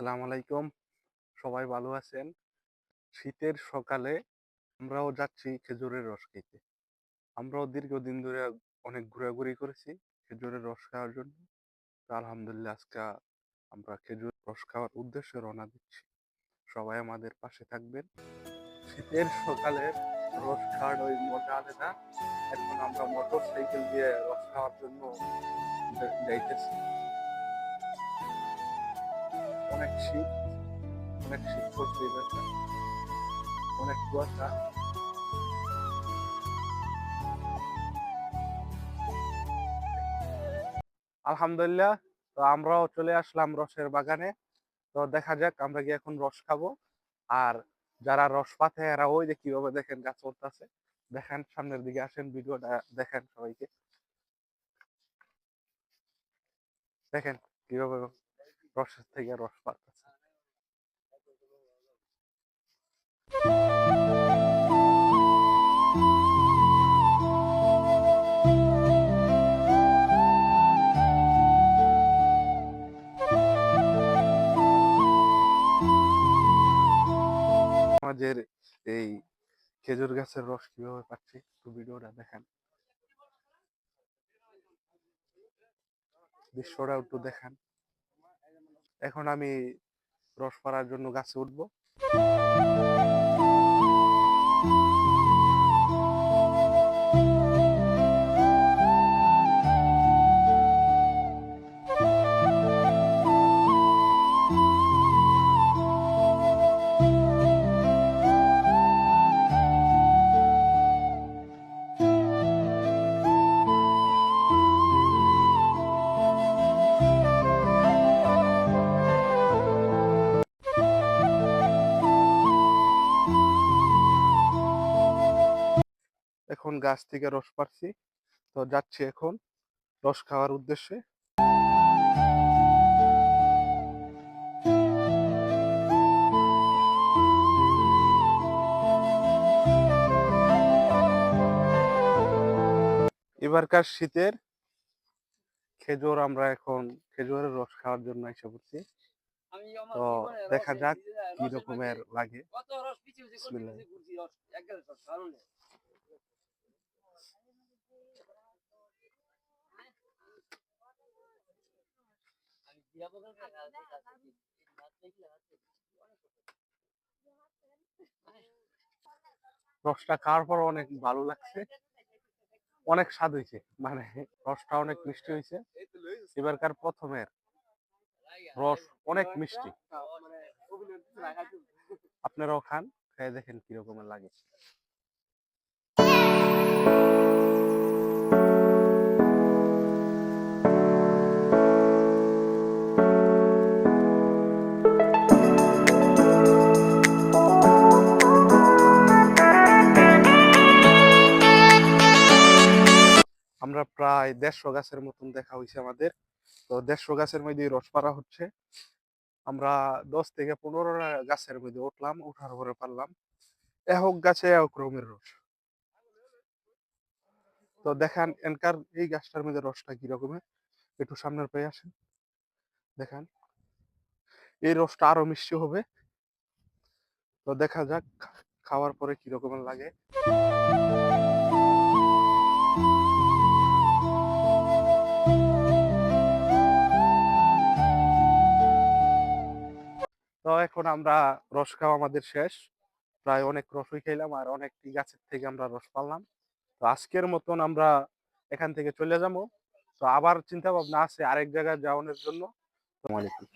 আসসালামু আলাইকুম। সবাই ভালো আছেন? শীতের সকালে আমরাও যাচ্ছি খেজুরের রস খেতে। আমরাও দীর্ঘদিন ধরে অনেক ঘোরাঘুরি করেছি খেজুরের রস খাওয়ার জন্য। তো আলহামদুলিল্লাহ আজকে আমরা খেজুর রস খাওয়ার উদ্দেশ্যে রওনা দিচ্ছি। সবাই আমাদের পাশে থাকবেন। শীতের সকালে রস খাওয়ার ওই মজা আলাদা। এখন আমরা মোটর সাইকেল দিয়ে রস খাওয়ার জন্য যাইতেছি। অনেক শীত অনেক শীত পড়ছে দেশে। অনেক কুয়াশা। আলহামদুলিল্লাহ, তো আমরাও চলে আসলাম রসের বাগানে। তো দেখা যাক, আমরা গিয়ে এখন রস খাব। আর যারা রস পাতে এরা ওই যে কীভাবে দেখেন গাছ চলতেছে দেখেন, সামনের দিকে আসেন, ভিডিওটা দেখেন সবাইকে। দেখেন কীভাবে রসের থেকে রস পাচ্ছে আমাদের এই খেজুর গাছের রস কীভাবে পাচ্ছি একটু ভিডিওটা দেখেন। দৃশ্যটা একটু দেখেন। এখন আমি রস পাড়ার জন্য গাছে উঠবো। এখন গাছ থেকে রস পাচ্ছি তো যাচ্ছি এখন রস খাওয়ার উদ্দেশ্যে। এবারকার শীতের খেজুর আমরা এখন খেজুরের রস খাওয়ার জন্য এসে পড়ছি। তো দেখা যাক কি রকমের লাগে কত রস পিছে পিছে করতে বিসমিল্লাহ। করতে ঘুরছি রস এক গ্লাস রস কারণ নেই। আমি জিয়া বাগান থেকে গাছ দিয়ে গাছ দিয়ে এই গাছ দেখলে গাছ দিয়ে অনেক কষ্ট। রসটা খাওয়ার পর অনেক ভালো লাগছে। অনেক স্বাদ হয়েছে মানে রসটা অনেক মিষ্টি হয়েছে। এবারকার প্রথমের রস অনেক মিষ্টি। আপনারাও খান খেয়ে দেখেন কিরকমের লাগে। প্রায় দেড়শো গাছের মতন দেখা হয়েছে আমাদের। তো দেড়শো গাছের মধ্যে রস পাড়া হচ্ছে। আমরা দশ থেকে পনেরো গাছের মধ্যে উঠলাম, উঠার পরে পারলাম। এক গাছে এক রকমের রস। তো দেখান এনকার এই গাছটার মধ্যে রসটা কি রকমের? একটু সামনের পেয়ে আসেন। দেখান। এই রসটা আরও মিষ্টি হবে। তো দেখা যাক খাওয়ার পরে কি রকমের লাগে। তো এখন আমরা রস খাওয়া আমাদের শেষ। প্রায় অনেক রসই খেলাম আর অনেকটি গাছের থেকে আমরা রস পালাম তো আজকের মতন আমরা এখান থেকে চলে যাব। তো আবার চিন্তা ভাবনা আছে আরেক জায়গায় যাওয়ানোর জন্য। আলাইকুম।